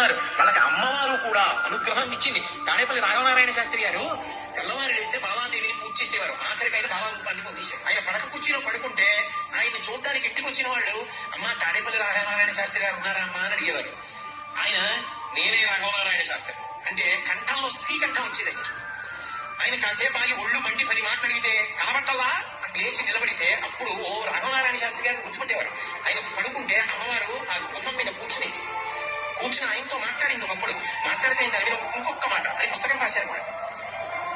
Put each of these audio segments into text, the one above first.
ఉన్నారు. వాళ్ళకి అమ్మవారు కూడా అనుగ్రహం ఇచ్చింది. తాడేపల్లి రాఘవనారాయణ శాస్త్రి గారు తెల్లవారు లేస్తే బాలాదేవిని పూజ చేసేవారు. ఆఖరికి ఆయన బాలా రూపాన్ని పొందేశారు ఆయన పడక కుర్చీలో పడుకుంటే ఆయన చూడడానికి ఇంటికి వచ్చిన వాళ్ళు అమ్మ తాడేపల్లి రాఘవనారాయణ శాస్త్రి గారు ఉన్నారా అమ్మా? అని అడిగేవారు. ఆయన నేనే రాఘవనారాయణ శాస్త్రి. అంటే కంఠంలో స్త్రీ కంఠం వచ్చేది ఆయన కాసేపు ఆగి ఒళ్ళు మండి పది మాటలు అడిగితే కనబట్టలా? లేచి నిలబడితే అప్పుడు ఓ రాఘవనారాయణ శాస్త్రి గారిని గుర్తుపట్టేవారు. ఆయన పడుకుంటే అమ్మవారు ఆ గుమ్మం మీద కూర్చునేది. కూర్చుని ఆయనతో మాట్లాడింది ఒకప్పుడు మాట్లాడితే ఆయన దాని మీద ఇంకొక మాట అని పుస్తకం రాశారు కూడా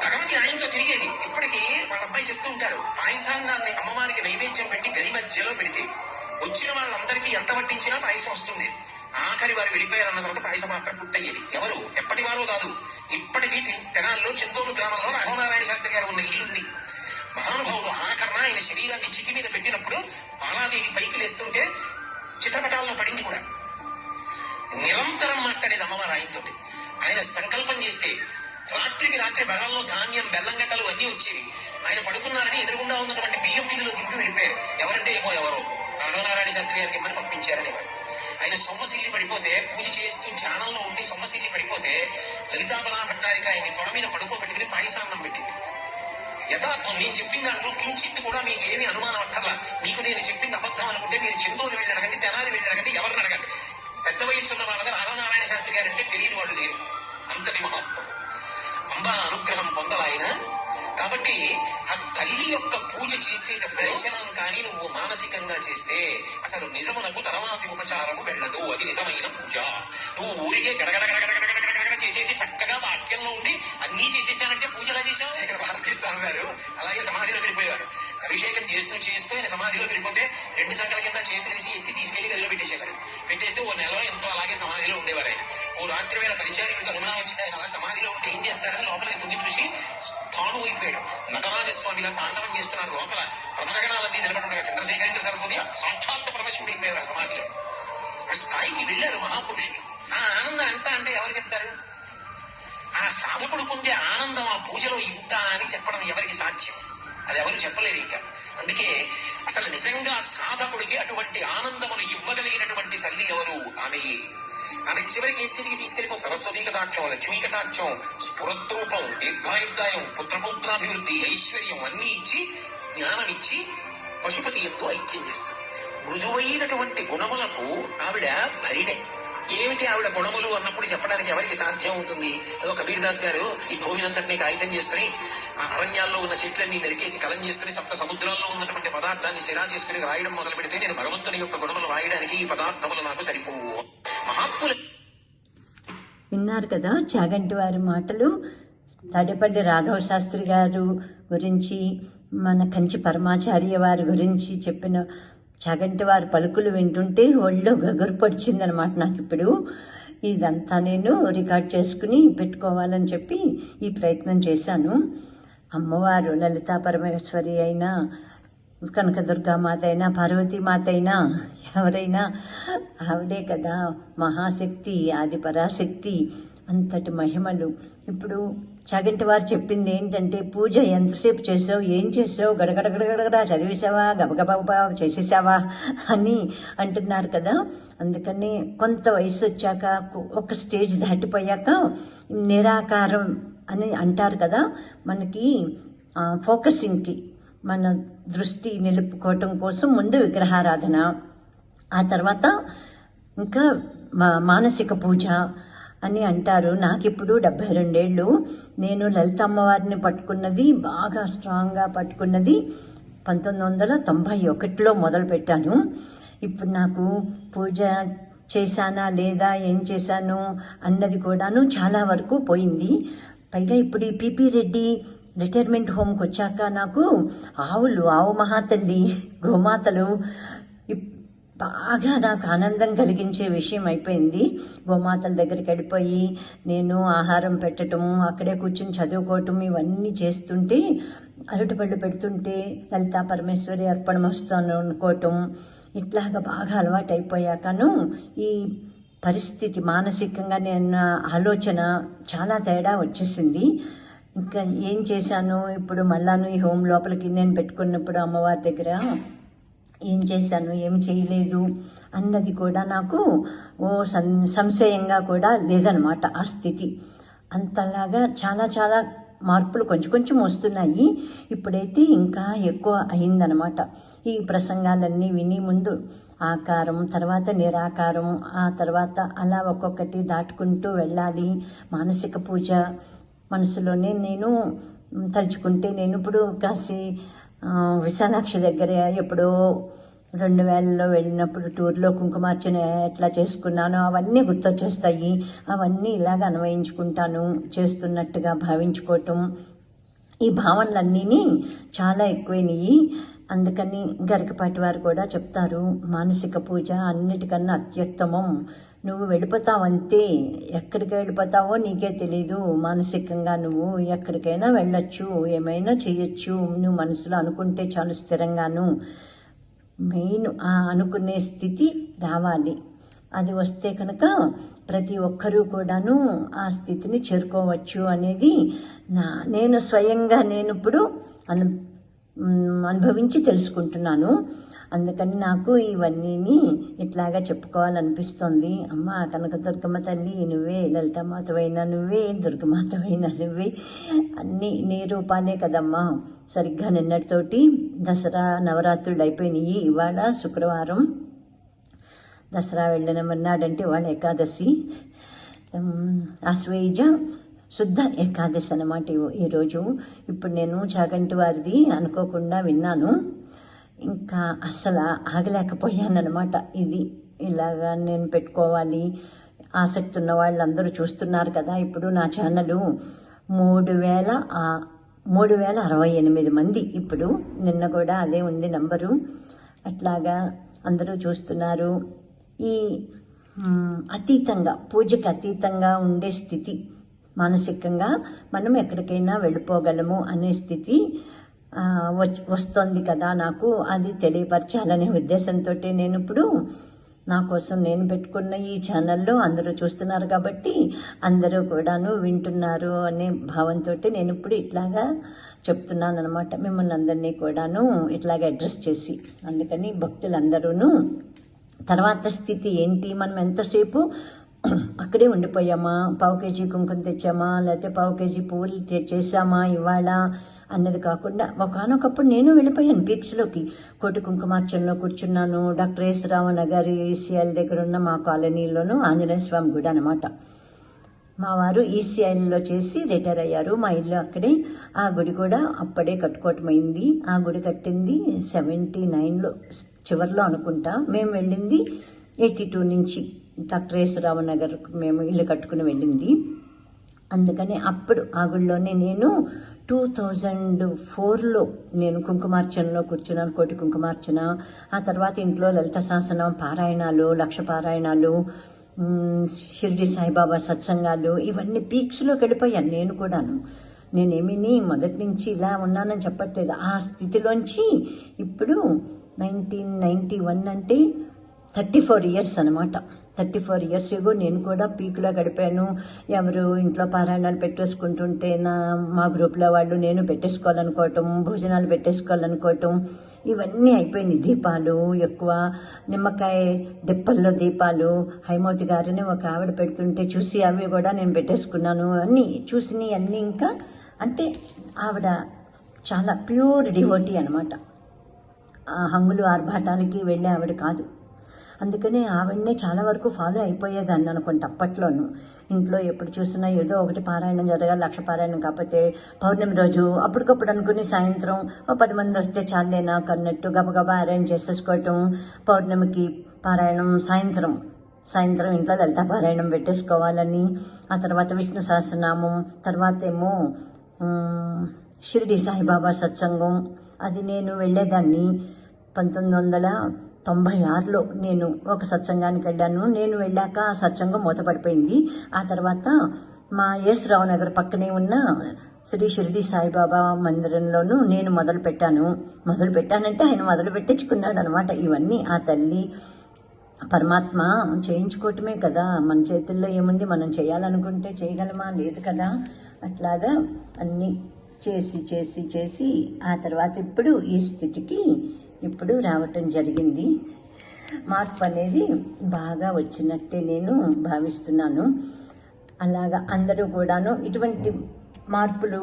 భగవతి ఆయనతో తిరిగేది ఇప్పటికీ వాళ్ళ అబ్బాయి చెప్తూ ఉంటారు పాయసాన్నాన్ని అమ్మవారికి నైవేద్యం పెట్టి గది మధ్యలో పెడితే వచ్చిన వాళ్ళందరికీ ఎంత వడ్డించినా పాయసం వస్తుంది ఆఖరి వారు వెళ్ళిపోయారన్న తర్వాత పాయసం మాత్ర పూర్తయ్యేది ఎవరు ఎప్పటి వారో కాదు ఇప్పటికీ తెనాల్లో చింతోలు గ్రామంలో రాఘవనారాయణ శాస్త్రి గారు ఉన్న ఇల్లు ఉంది మహానుభావుడు ఆఖరణ ఆయన శరీరాన్ని చితి మీద పెట్టినప్పుడు బాలాదేవి పైకి లేస్తుంటే చిత్రపటాల్లో పడింది కూడా మాట్లాడేది అమ్మవారు ఆయనతోటి ఆయన సంకల్పం చేస్తే రాత్రికి రాత్రి బెల్లంలో ధాన్యం బెల్లం గడ్డలు అన్ని వచ్చేవి. ఆయన పడుకున్నారని ఎదురుగుండా ఉన్నటువంటి బియ్యం గిన్నెలో దింపి వెళ్ళిపోయారు. ఎవరంటే ఏమో ఎవరో. రాఘవనారాయణ శాస్త్రి గారికి ఇమ్మని పంపించారని ఆయన సొమ్మసిల్లి పడిపోతే పూజ చేస్తూ ధ్యానంలో ఉండి సొమ్మసిల్లి పడిపోతే లలితాబలా భట్టారిక ఆయన తొడ మీద పడుకోబెట్టుకుని పాయసాన్నం పెట్టింది. యథార్థం నేను చెప్పిన దాంట్లో కించిత్ కూడా మీకు ఏమీ అనుమానం అక్కర్లా. మీకు నేను చెప్పింది అబద్ధం అనుకుంటే మీరు చందోలు వెళ్ళి అడగండి తెనాలి వెళ్ళి అడగండి ఎవరిని అడగండి. పెద్ద వయసు ఉన్న వాళ్ళ శాస్త్రి గారు అంటే తెలియని వాళ్ళు లేరు. అంతటి మహాత్ముడు అంబా అనుగ్రహం పొందలాయన కాబట్టి ఆ తల్లి యొక్క పూజ చేసే దర్శనం కానీ నువ్వు మానసికంగా చేస్తే అసలు నిజమునకు తర్వాతి ఉపచారము వెళ్ళదు. అది నిజమైన పూజ. నువ్వు ఊరికే గడగడ గడగడ చేసేసి చక్కగా వాక్యంలో ఉండి అన్నీ చేసేసానంటే పూజ ఎలా చేశావు? శేఖర భారతీ స్వామి గారు అలాగే సమాధిలో వెళ్ళిపోయారు అభిషేకం చేస్తూ చేస్తూ ఆయన సమాధిలో వెళ్ళిపోతే రెండు సంకల కింద చేతులు వేసి ఎత్తి పెట్టేస్తే ఓ నెలలో ఎంతో అలాగే సమాధిలో ఉండేవారు. ఆయన ఓ రాత్రి వేళ పరిచారికి అనుమానం వచ్చింది ఆయన అలా సమాధిలో ఉంటే ఏం చేస్తారని లోపలికి తొంగి చూసి తాను అయిపోయాడు నటరాజస్వామిగా తాండవం చేస్తున్నారు లోపల ప్రమదగణాలన్నీ నిలబడుండగా చంద్రశేఖరేంద్ర సరస్వతి సాక్షాత్ పరమశివుడు అయిపోయారు ఆ సమాధిలో. ఆ స్థాయికి వెళ్ళారు మహాపురుషులు. ఆ ఆనందం ఎంత అంటే ఎవరు చెప్తారు? ఆ సాధకుడు పొందే ఆనందం ఆ పూజలో ఇంత అని చెప్పడం ఎవరికి సాధ్యం? అది ఎవరు చెప్పలేరు ఇంకా. అందుకే అసలు నిజంగా సాధకుడికి అటువంటి ఆనందమును ఇవ్వగలిగినటువంటి తల్లి ఎవరు? ఆమె. ఆమె చివరికి ఏ స్థితికి తీసుకెళ్ళిపో? సరస్వతీ కటాక్షం లక్ష్మీ కటాక్షం స్ఫురద్రూపం దీర్ఘాయుర్దాయం పుత్రపుత్రాభివృద్ధి ఐశ్వర్యం అన్ని ఇచ్చి జ్ఞానం ఇచ్చి పశుపతి ఎంతో ఐక్యం చేస్తుంది. మృదువైనటువంటి గుణములకు ఆవిడ భరిణే ఏమిటి ఆవిడ గుణములు అన్నప్పుడు చెప్పడానికి ఎవరికి సాధ్యం అవుతుంది? అదో కబీర్ దాస్ గారు ఈ భూమినంతటినీ కాగితం చేసుకుని ఆ అరణ్యాల్లో ఉన్న చెట్లన్నీ నరికేసి కలం చేసుకుని సప్త సముద్రాల్లో ఉన్నటువంటి పదార్థాన్ని సిరా చేసుకుని రాయడం మొదలు పెడితే నేను భగవంతుని యొక్క గుణములు రాయడానికి ఈ పదార్థములు నాకు సరిపోవు. మహాత్ములు విన్నారు కదా చాగంటి వారి మాటలు? తాడేపల్లి రాఘవ శాస్త్రి గారు గురించి మన కంచి పరమాచార్య వారి గురించి చెప్పిన చగంటి వారి పలుకులు వింటుంటే ఒళ్ళో గగురు పడిచిందనమాట నాకు ఇప్పుడు. ఇదంతా నేను రికార్డ్ చేసుకుని పెట్టుకోవాలని చెప్పి ఈ ప్రయత్నం చేశాను. అమ్మవారు లలితా పరమేశ్వరి అయినా కనకదుర్గామాత అయినా పార్వతీమాత అయినా ఎవరైనా ఆవిడే కదా మహాశక్తి ఆది పరాశక్తి అంతటి మహిమలు. ఇప్పుడు చాగంటి వారు చెప్పింది ఏంటంటే పూజ ఎంతసేపు చేసావు? ఏం చేసావు? గడగడగడగడగడా చదివేసావా గబగబా చేసేసావా అని అంటున్నారు కదా. అందుకని కొంత వయసు వచ్చాక ఒక స్టేజ్ దాటిపోయాక నిరాకారం అని అంటారు కదా. మనకి ఫోకసింగ్కి మన దృష్టి నిలుపుకోవటం కోసం ముందు విగ్రహారాధన ఆ తర్వాత ఇంకా మా- మానసిక పూజ అని అంటారు. నాకిప్పుడు డెబ్బై రెండేళ్ళు. నేను లలిత అమ్మవారిని పట్టుకున్నది బాగా స్ట్రాంగ్గా పట్టుకున్నది పంతొమ్మిది వందల తొంభై ఒకటిలో మొదలు పెట్టాను. ఇప్పుడు నాకు పూజ చేశానా లేదా ఏం చేశాను అన్నది కూడాను చాలా వరకు పోయింది. పైగా ఇప్పుడు ఈ పీపీ రెడ్డి రిటైర్మెంట్ హోమ్కి వచ్చాక నాకు ఆవులు ఆవు మహాతల్లి గోమాతలు బాగా నాకు ఆనందం కలిగించే విషయం అయిపోయింది. గోమాతల దగ్గరికి వెళ్ళిపోయి నేను ఆహారం పెట్టడం అక్కడే కూర్చుని చదువుకోవటం ఇవన్నీ చేస్తుంటే అరటిపళ్ళు పెడుతుంటే లలితా పరమేశ్వరి అర్పణమస్తాను అనుకోవటం ఇట్లాగా బాగా అలవాటైపోయాకను ఈ పరిస్థితి మానసికంగా నేను ఆలోచన చాలా తేడా వచ్చేసింది. ఇంకా ఏం చేశాను? ఇప్పుడు మళ్ళాను ఈ హోమ్ లోపలికి నేను పెట్టుకున్నప్పుడు అమ్మవారి దగ్గర ఏం చేశాను ఏం చేయలేదు అన్నది కూడా నాకు ఓ సం సంశయంగా కూడా లేదనమాట ఆ స్థితి. అంతలాగా చాలా చాలా మార్పులు కొంచెం కొంచెం వస్తున్నాయి. ఇప్పుడైతే ఇంకా ఎక్కువ అయిందనమాట. ఈ ప్రసంగాలన్నీ విని ముందు ఆకారం తర్వాత నిరాకారం ఆ తర్వాత అలా ఒక్కొక్కటి దాటుకుంటూ వెళ్ళాలి. మానసిక పూజ మనసులోనే నేను తలుచుకుంటే నేను ఇప్పుడు కాశీ విశాలాక్షి దగ్గర ఎప్పుడో రెండు వేలలో వెళ్ళినప్పుడు టూర్లో కుంకుమార్చన ఎట్లా చేసుకున్నానో అవన్నీ గుర్తొచ్చేస్తాయి. అవన్నీ ఇలాగ అన్వయించుకుంటాను చేస్తున్నట్టుగా భావించుకోవటం. ఈ భావనలన్నీని చాలా ఎక్కువైనవి అందుకని గరికపాటి వారు కూడా చెప్తారు మానసిక పూజ అన్నిటికన్నా అత్యుత్తమం. నువ్వు వెళ్ళిపోతావంతే. ఎక్కడికి వెళ్ళిపోతావో నీకే తెలీదు. మానసికంగా నువ్వు ఎక్కడికైనా వెళ్ళొచ్చు ఏమైనా చేయొచ్చు నువ్వు మనసులో అనుకుంటే చాలు స్థిరంగాను. మెయిన్ అనుకునే స్థితి రావాలి. అది వస్తే కనుక ప్రతి ఒక్కరూ కూడాను ఆ స్థితిని చేరుకోవచ్చు అనేది నా నేను స్వయంగా నేను ఇప్పుడు అను అనుభవించి తెలుసుకుంటున్నాను. అందుకని నాకు ఇవన్నీని ఇట్లాగా చెప్పుకోవాలనిపిస్తుంది. అమ్మ కనకదుర్గమ్మ తల్లి నువ్వే లలితామాతవైన నువ్వే దుర్గమాతవైన నువ్వే అన్నీ నీ రూపాలే కదమ్మా. సరిగ్గా నిన్నటితోటి దసరా నవరాత్రులు అయిపోయినాయి. ఇవాళ శుక్రవారం. దసరా వెళ్ళిన మర్నాడంటే ఇవాళ ఏకాదశి. అశ్వేజ శుద్ధ ఏకాదశి అన్నమాట ఈరోజు ఇప్పుడు నేను చాగంటి వారిది అనుకోకుండా విన్నాను. ఇంకా అసలు ఆగలేకపోయానమాట ఇది ఇలాగా నేను పెట్టుకోవాలి. ఆసక్తి ఉన్న వాళ్ళందరూ చూస్తున్నారు కదా. ఇప్పుడు నా ఛానల్ మూడు వేల మూడు వేల అరవై ఎనిమిది మంది ఇప్పుడు నిన్న కూడా అదే ఉంది నంబరు. అట్లాగా అందరూ చూస్తున్నారు. ఈ అతీతంగా పూజకి అతీతంగా ఉండే స్థితి మానసికంగా మనం ఎక్కడికైనా వెళ్ళిపోగలము అనే స్థితి వస్తుంది వస్తోంది కదా నాకు. అది తెలియపరచాలనే ఉద్దేశంతో నేను ఇప్పుడు నా కోసం నేను పెట్టుకున్న ఈ ఛానల్లో అందరూ చూస్తున్నారు కాబట్టి అందరూ కూడాను వింటున్నారు అనే భావంతో నేను ఇప్పుడు ఇట్లాగా చెప్తున్నాను అనమాట మిమ్మల్ని అందరినీ కూడాను ఇట్లాగ అడ్రస్ చేసి అందుకని భక్తులందరూను. తర్వాత స్థితి ఏంటి? మనం ఎంతసేపు అక్కడే ఉండిపోయామా? పావు కేజీ కుంకుమ తెచ్చామా? లేకపోతే పావు కేజీ పువ్వులు చేసామా ఇవాళ? అన్నది కాకుండా ఒకనొకప్పుడు నేను వెళ్ళిపోయాను పీక్స్లోకి కోటి కుంకుమార్చనలో కూర్చున్నాను. డాక్టర్ ఎస్ రామన్న గారి ఈసీఐల దగ్గర ఉన్న మా కాలనీలోను ఆంజనేయ స్వామి గుడి అనమాట మా వారు ఈసీఐలో చేసి రిటైర్ అయ్యారు. మా ఇల్లు అక్కడే. ఆ గుడి కూడా అప్పుడే కట్టుకోవటమైంది. ఆ గుడి కట్టింది సెవెంటీ నైన్లో చివరిలో అనుకుంటా. మేము వెళ్ళింది ఎయిటీ టూ నుంచి డాక్టర్ యేసురావు నగర్ మేము ఇల్లు కట్టుకుని వెళ్ళింది. అందుకని అప్పుడు ఆ గుడిలోనే నేను టూ థౌజండ్ ఫోర్లో నేను కుంకుమార్చనలో కూర్చున్నాను కోటి కుంకుమార్చన. ఆ తర్వాత ఇంట్లో లలిత శాసనం పారాయణాలు లక్ష పారాయణాలు మ్, షిరిడి సాయిబాబా సత్సంగాలు ఇవన్నీ పీక్స్లోకి వెళ్ళిపోయాను నేను కూడాను. నేనేమిని మొదటి నుంచి ఇలా ఉన్నానని చెప్పట్లేదు. ఆ స్థితిలోంచి ఇప్పుడు నైన్టీన్ నైంటీ వన్ అంటే థర్టీ ఫోర్ ఇయర్స్ అనమాట థర్టీ ఫోర్ ఇయర్స్ ఏగో నేను కూడా పీక్లో గడిపాను. ఎవరు ఇంట్లో పారాయణాలు పెట్టేసుకుంటుంటే నా మా గ్రూప్లో వాళ్ళు నేను పెట్టేసుకోవాలనుకోవటం భోజనాలు పెట్టేసుకోవాలనుకోవటం ఇవన్నీ అయిపోయినాయి దీపాలు. ఎక్కువ నిమ్మకాయ డిప్పల్లో దీపాలు. హైమూర్తి గారిని ఒక ఆవిడ పెడుతుంటే చూసి అవి కూడా నేను పెట్టేసుకున్నాను. అన్నీ చూసినవి అన్నీ ఇంకా అంటే ఆవిడ చాలా ప్యూర్ డివోటీ అనమాట హంగులు ఆర్భాటాలకి వెళ్ళే ఆవిడ కాదు. అందుకనే ఆవిడనే చాలా వరకు ఫాలో అయిపోయేదాన్ని అనుకుంటా అప్పట్లోనూ. ఇంట్లో ఎప్పుడు చూసినా ఏదో ఒకటి పారాయణం జరగాలి లక్ష పారాయణం కాకపోతే పౌర్ణమి రోజు అప్పటికప్పుడు అనుకుని సాయంత్రం ఓ పది మంది వస్తే చాలేనా కన్నట్టు గబగబా అరేంజ్ చేసేసుకోవటం పౌర్ణమికి పారాయణం సాయంత్రం. సాయంత్రం ఇంట్లో లలిత పారాయణం పెట్టేసుకోవాలని ఆ తర్వాత విష్ణు సహస్రనామం తర్వాత ఏమో షిరిడి సాయిబాబా సత్సంగం. అది నేను వెళ్ళేదాన్ని పంతొమ్మిది వందల తొంభై ఆరులో నేను ఒక సత్సంగానికి వెళ్ళాను. నేను వెళ్ళాక ఆ సత్సంగం మూతపడిపోయింది. ఆ తర్వాత మా యేసురావు నగర్ పక్కనే ఉన్న శ్రీ షిరిడి సాయిబాబా మందిరంలోనూ నేను మొదలు పెట్టాను. మొదలు పెట్టానంటే ఆయన మొదలు పెట్టించుకున్నాడు అనమాట ఇవన్నీ ఆ తల్లి పరమాత్మ చేయించుకోవటమే కదా. మన చేతుల్లో ఏముంది? మనం చేయాలనుకుంటే చేయగలమా? లేదు కదా. అట్లాగా అన్నీ చేసి చేసి చేసి ఆ తర్వాత ఇప్పుడు ఈ స్థితికి ఇప్పుడు రావటం జరిగింది. మార్పు అనేది బాగా వచ్చినట్టే నేను భావిస్తున్నాను. అలాగా అందరూ కూడాను ఇటువంటి మార్పులు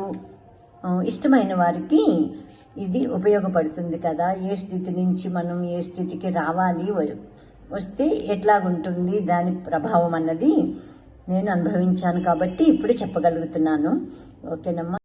ఇష్టమైన వారికి ఇది ఉపయోగపడుతుంది కదా. ఏ స్థితి నుంచి మనం ఏ స్థితికి రావాలి వస్తే ఎట్లాగుంటుంది దాని ప్రభావం అన్నది నేను అనుభవించాను కాబట్టి ఇప్పుడు చెప్పగలుగుతున్నాను. ఓకేనమ్మా.